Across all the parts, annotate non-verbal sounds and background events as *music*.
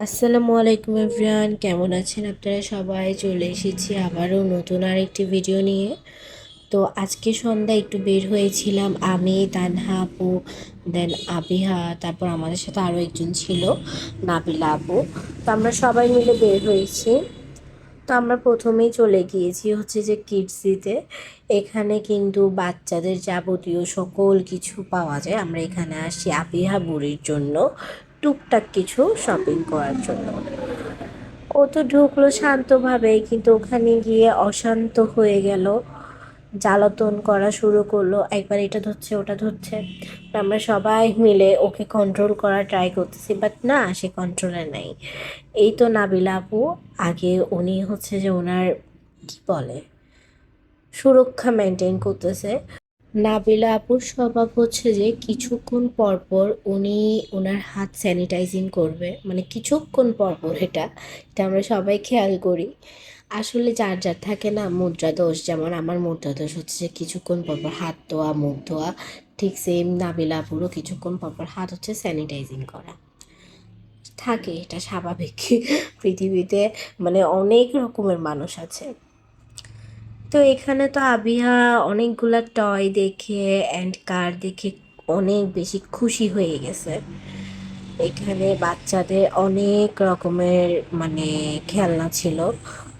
আসসালামু আলাইকুম এভরিওয়ান, কেমন আছেন আপনারা সবাই? চলে এসেছি আবারও নতুন আর একটি ভিডিও নিয়ে। তো আজকে সন্ধ্যায় একটু বের হয়েছিলাম, আমি, তানহা, আপু দেন আবিহা, তারপর আমাদের সাথে আরও একজন ছিল, নাবিলা আপু। তো আমরা সবাই মিলে বের হয়েছি। তো আমরা প্রথমেই চলে গিয়েছি হচ্ছে যে কিডসিতে। এখানে কিন্তু বাচ্চাদের যাবতীয় সকল কিছু পাওয়া যায়। আমরা এখানে আসি আবিহা বুড়ির জন্য। টুকটাক কিছু শপিং করার জন্য। ও তো ঢুকলো শান্তভাবে, কিন্তু ওখানে গিয়ে অশান্ত হয়ে গেল। জ্বালাতন করা শুরু করল। একবার এটা ধরছে, ওটা ধরছে। আমরা সবাই মিলে ওকে কন্ট্রোল করা ট্রাই করতেছি বাট না, সে কন্ট্রোলে নেই। এই তো নাবিলা আপু, আগে উনি হচ্ছে যে ওনার কি বলে, সুরক্ষা মেনটেন করতেছে। নাবিলা আপুর স্বভাব হচ্ছে যে কিছুক্ষণ পর পর উনি ওনার হাত স্যানিটাইজিং করবে। মানে কিছুক্ষণ পর পর এটা। এটা আমরা সবাই খেয়াল করি। আসলে যার যার থাকে না, মুদ্রা দোষ, যেমন আমার মুদ্রা দোষ হচ্ছে যে কিছুক্ষণ পর পর হাত ধোয়া, মুখ ধোয়া, ঠিক সেম নাবিলা আপুরও কিছুক্ষণ পর পর হাত হচ্ছে স্যানিটাইজিং করা। থাকে, এটা স্বাভাবিক। *laughs* পৃথিবীতে মানে অনেক রকমের মানুষ আছে। তো এখানে তো আবিহা অনেকগুলা টয় দেখে অ্যান্ড কার দেখে অনেক বেশি খুশি হয়ে গেছে। এখানে বাচ্চাদের অনেক রকমের মানে খেলনা ছিল।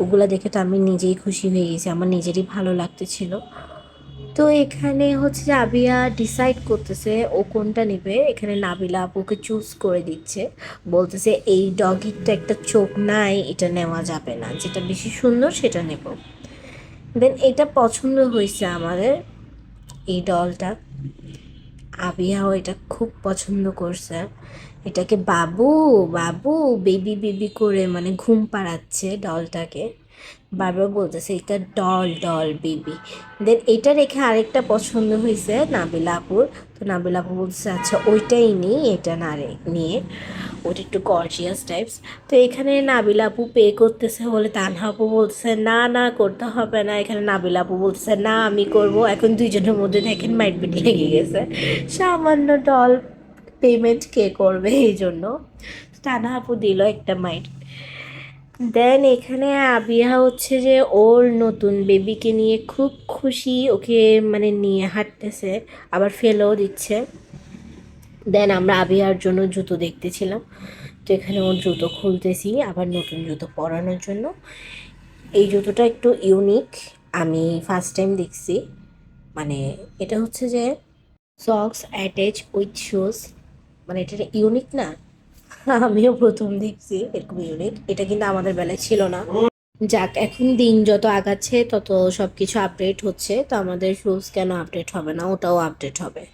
ওগুলো দেখে তো আমি নিজেই খুশি হয়ে গেছি, আমার নিজেরই ভালো লাগতেছিল। তো এখানে হচ্ছে যে আবিয়া ডিসাইড করতেছে ও কোনটা নেবে। এখানে নাবিলা আপুকে চুজ করে দিচ্ছে। বলতেছে এই ডগিরটা একটা চোখ নাই, এটা নেওয়া যাবে না। যেটা বেশি সুন্দর সেটা নেব। দেন এটা পছন্দ হয়েছে আমাদের, এই ডলটা আবিয়াও এটা খুব পছন্দ করছে। এটাকে বাবু বাবু বেবি বেবি করে মানে ঘুম পাড়াচ্ছে ডলটাকে বারবার বলতেছে, এটা ডল ডল বেবি দেন এটা রেখে আরেকটা পছন্দ হয়েছে নাবিলা আপুর তো নাবিলা আপু বলতেছে আচ্ছা ওইটাই নিই এটা না রে, নিয়ে। ওটা একটু গর্জিয়াস টাইপস তো এখানে নাবিলা আপু পে করতেছে বলে তানহা আপু বলতেছে না না, করতে হবে না। এখানে নাবিলা আপু বলতেছে না, আমি করব। এখন দুইজনের মধ্যে দেখেন মাইটপিট লেগে গেছে। সামান্য ডল পেমেন্ট কে করবে এই জন্য। তানহা আপু দিল একটা মাইট। দেন এখানে আবিয়া হচ্ছে যে ওর নতুন বেবিকে নিয়ে খুব খুশি, ওকে মানে নিয়ে হাঁটতেছে, আবার ফেলেও দিচ্ছে। দেন আমরা আবিয়ার জন্য জুতো দেখতেছিলাম। তো এখানে ওর জুতো খুলতেছি, আবার নতুন জুতো পরানোর জন্য। এই জুতোটা একটু ইউনিক আমি ফার্স্ট টাইম দেখছি। মানে এটা হচ্ছে যে সক্স অ্যাটাচ উইথ শুজ মানে এটা ইউনিক না? আমিও প্রথম দেখছি এরকম ইউনিক এটা কিন্তু আমাদের বেলায় ছিল না। যাক, এখন দিন যত আগাচ্ছে, তত সব কিছু আপডেট হচ্ছে। তো আমাদের শুজ কেন আপডেট হবে না? ওটাও আপডেট হবে।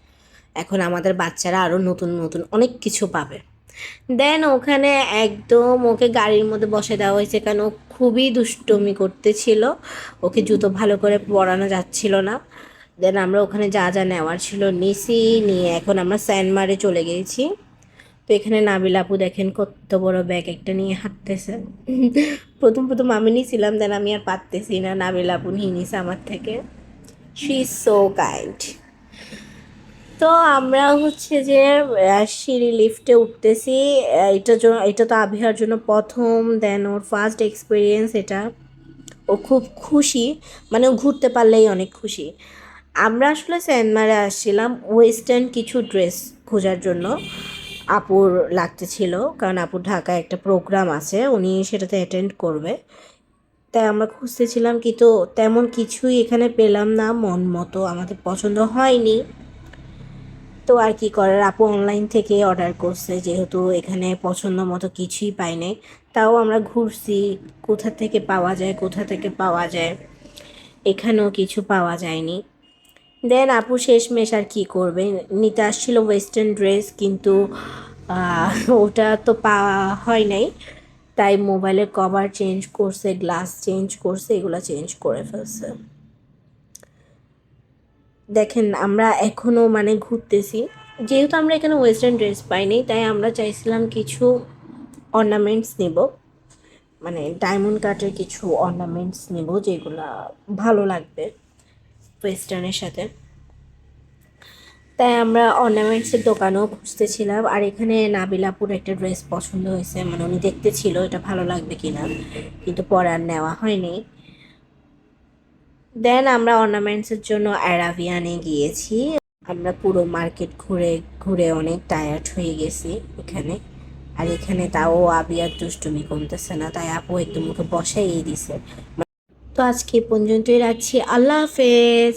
এখন আমাদের বাচ্চারা আরও নতুন নতুন অনেক কিছু পাবে। দেন ওখানে একদম ওকে গাড়ির মধ্যে বসে দেওয়া হয়েছে কেন? ও খুবই দুষ্টুমি করতেছিল। ওকে জুতো ভালো করে পরানো যাচ্ছিল না। দেন আমরা ওখানে যা যা নেওয়ার ছিল নিছি, নিয়ে এখন আমরা স্যান্ডমারে চলে গিয়েছি তো এখানে নাবিল আপু দেখেন কত বড় ব্যাগ একটা নিয়ে হাঁটতেছে। প্রথম প্রথম আমি নিয়েছিলাম দেন আমি আর পারতেছি না, নাবিল আপু নিয়ে নিছে আমার থেকে। শি ইজ সো কাইন্ড তো আমরা হচ্ছে যে সিঁড়ি লিফটে উঠতেছি। এটা জন্য এটা তো আবিহার জন্য প্রথম দেন ওর ফার্স্ট এক্সপিরিয়েন্স এটা। ও খুব খুশি মানে ও ঘুরতে পারলেই অনেক খুশি। আমরা আসলে সেনমারে আসছিলাম ওয়েস্টার্ন কিছু ড্রেস খোঁজার জন্য। আপুর লাগতেছিল কারণ আপুর ঢাকায় একটা প্রোগ্রাম আছে, উনি সেটাতে অ্যাটেন্ড করবে। তাই আমরা খুঁজতেছিলাম, কিন্তু তেমন কিছুই এখানে পেলাম না, মন মতো আমাদের পছন্দ হয়নি। তো আর কি করার, আপু অনলাইন থেকে অর্ডার করছে, যেহেতু এখানে পছন্দ মতো কিছুই পাই নাই। তাও আমরা ঘুরছি, কোথা থেকে পাওয়া যায়, কোথা থেকে পাওয়া যায়, এখানেও কিছু পাওয়া যায়নি। দেন আপু শেষমেশ আর কি করবে? নিতে আসছিল ওয়েস্টার্ন ড্রেস কিন্তু ওটা তো পাওয়া হয় নাই। তাই মোবাইলের কভার চেঞ্জ করছে গ্লাস চেঞ্জ করছে, এগুলো চেঞ্জ করে ফেলছে। দেখেন, আমরা এখনও মানে ঘুরতেছি। যেহেতু আমরা এখানে ওয়েস্টার্ন ড্রেস পাইনি তাই আমরা চাইছিলাম কিছু অর্নামেন্টস নেব। মানে ডায়মন্ড কাটের কিছু অর্নামেন্টস নেব, যেগুলো ভালো লাগবে। ওয়েস্টার্নের সাথে। তাই আমরা অর্নামেন্টসের দোকানও খুঁজতেছিলাম, আর এখানে নাবিলাপুর একটা ড্রেস পছন্দ হয়েছে। মানে উনি দেখতে ছিল এটা ভালো লাগবে কিনা, কিন্তু পরে আর নেওয়া হয়নি। দেন আমরা অর্নামেন্টসের জন্য অ্যারাবিয়ানে গিয়েছি। আমরা পুরো মার্কেট ঘুরে ঘুরে অনেক টায়ার্ড হয়ে গেছি এখানে। আর এখানে তাও আবিয়ার দুষ্টুমি কমতেছে না, তাই আপু একদম ওকে বসাই দিছে। তো আজকে পর্যন্তই রাখছি। আল্লাহ হাফেজ।